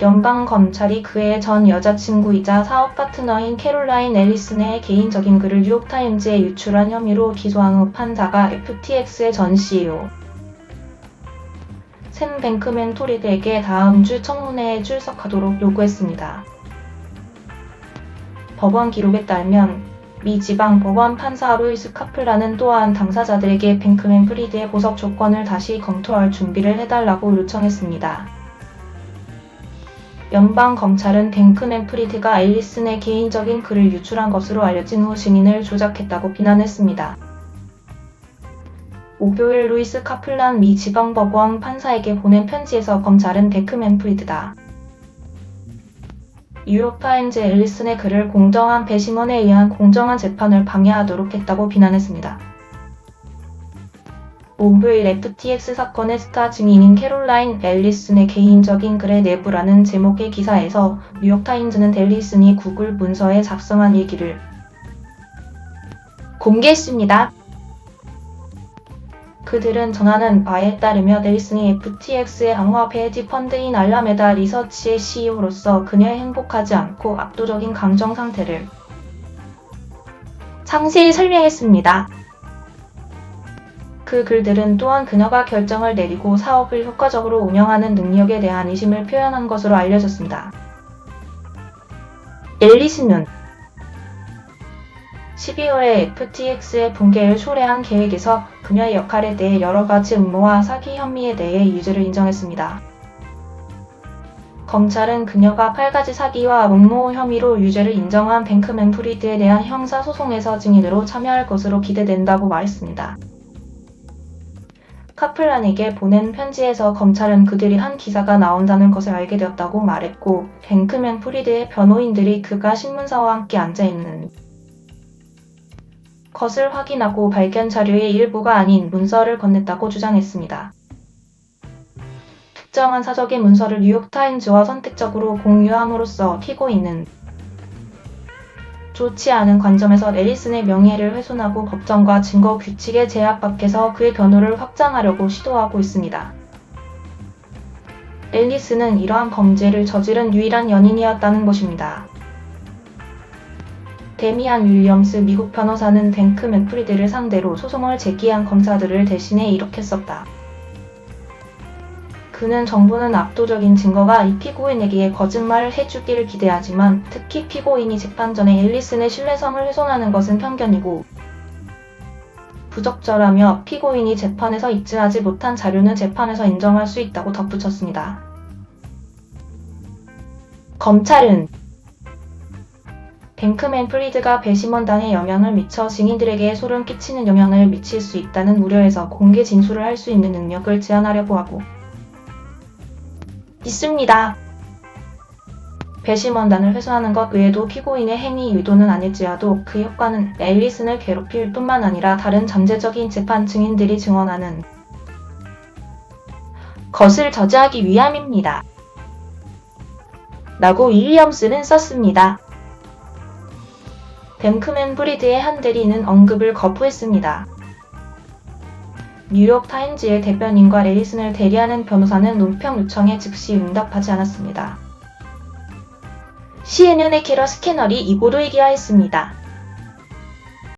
연방 검찰이 그의 전 여자친구이자 사업 파트너인 캐롤라인 앨리슨의 개인적인 글을 뉴욕타임즈에 유출한 혐의로 기소한 후 판사가 FTX의 전 CEO 샘 뱅크맨 토리드에게 다음 주 청문회에 출석하도록 요구했습니다. 법원 기록에 따르면 미 지방 법원 판사 루이스 카플라는 또한 당사자들에게 뱅크맨 프리드의 보석 조건을 다시 검토할 준비를 해달라고 요청했습니다. 연방 검찰은 뱅크맨 프리드가 앨리슨의 개인적인 글을 유출한 것으로 알려진 후 증인을 조작했다고 비난했습니다. 목요일 루이스 카플란 미 지방법원 판사에게 보낸 편지에서 검찰은 뱅크맨 프리드다. 뉴욕타임즈 앨리슨의 글을 공정한 배심원에 의한 공정한 재판을 방해하도록 했다고 비난했습니다. 목요일 FTX 사건의 스타 증인인 캐롤라인 앨리슨의 개인적인 글의 내부라는 제목의 기사에서 뉴욕타임즈는 앨리슨이 구글 문서에 작성한 일기를 공개했습니다. 그들은 전하는 바에 따르며 넬슨이 FTX의 암호화 헤지 펀드인 알라메다 리서치의 CEO로서 그녀의 행복하지 않고 압도적인 감정 상태를 상세히 설명했습니다. 그 글들은 또한 그녀가 결정을 내리고 사업을 효과적으로 운영하는 능력에 대한 의심을 표현한 것으로 알려졌습니다. 앨리슨은 12월에 FTX의 붕괴를 초래한 계획에서 그녀의 역할에 대해 여러 가지 음모와 사기 혐의에 대해 유죄를 인정했습니다. 검찰은 그녀가 8가지 사기와 음모 혐의로 유죄를 인정한 뱅크맨 프리드에 대한 형사소송에서 증인으로 참여할 것으로 기대된다고 말했습니다. 카플란에게 보낸 편지에서 검찰은 그들이 한 기사가 나온다는 것을 알게 되었다고 말했고, 뱅크맨 프리드의 변호인들이 그가 신문사와 함께 앉아있는 것을 확인하고 발견 자료의 일부가 아닌 문서를 건넸다고 주장했습니다. 특정한 사적의 문서를 뉴욕타임즈와 선택적으로 공유함으로써 피고인은 좋지 않은 관점에서 앨리슨의 명예를 훼손하고 법정과 증거 규칙의 제약 밖에서 그의 변호를 확장하려고 시도하고 있습니다. 앨리슨은 이러한 범죄를 저지른 유일한 연인이었다는 것입니다. 데미안 윌리엄스 미국 변호사는 뱅크 맥프리드를 상대로 소송을 제기한 검사들을 대신해 이렇게 썼다. 그는 정부는 압도적인 증거가 이 피고인에게 거짓말을 해주기를 기대하지만 특히 피고인이 재판 전에 앨리슨의 신뢰성을 훼손하는 것은 편견이고 부적절하며 피고인이 재판에서 입증하지 못한 자료는 재판에서 인정할 수 있다고 덧붙였습니다. 검찰은 뱅크맨 프리드가 배심원단에 영향을 미쳐 증인들에게 소름 끼치는 영향을 미칠 수 있다는 우려에서 공개 진술을 할 수 있는 능력을 제한하려고 하고 있습니다. 배심원단을 회수하는 것 외에도 피고인의 행위 의도는 아닐지라도 그 효과는 앨리슨을 괴롭힐 뿐만 아니라 다른 잠재적인 재판 증인들이 증언하는 것을 저지하기 위함입니다. 라고 윌리엄스는 썼습니다. 뱅크맨 브리드의 한 대리는 언급을 거부했습니다. 뉴욕 타임즈의 대변인과 레이슨을 대리하는 변호사는 논평 요청에 즉시 응답하지 않았습니다. CNN의 캐러 스캐널이 이 보도에 기하했습니다.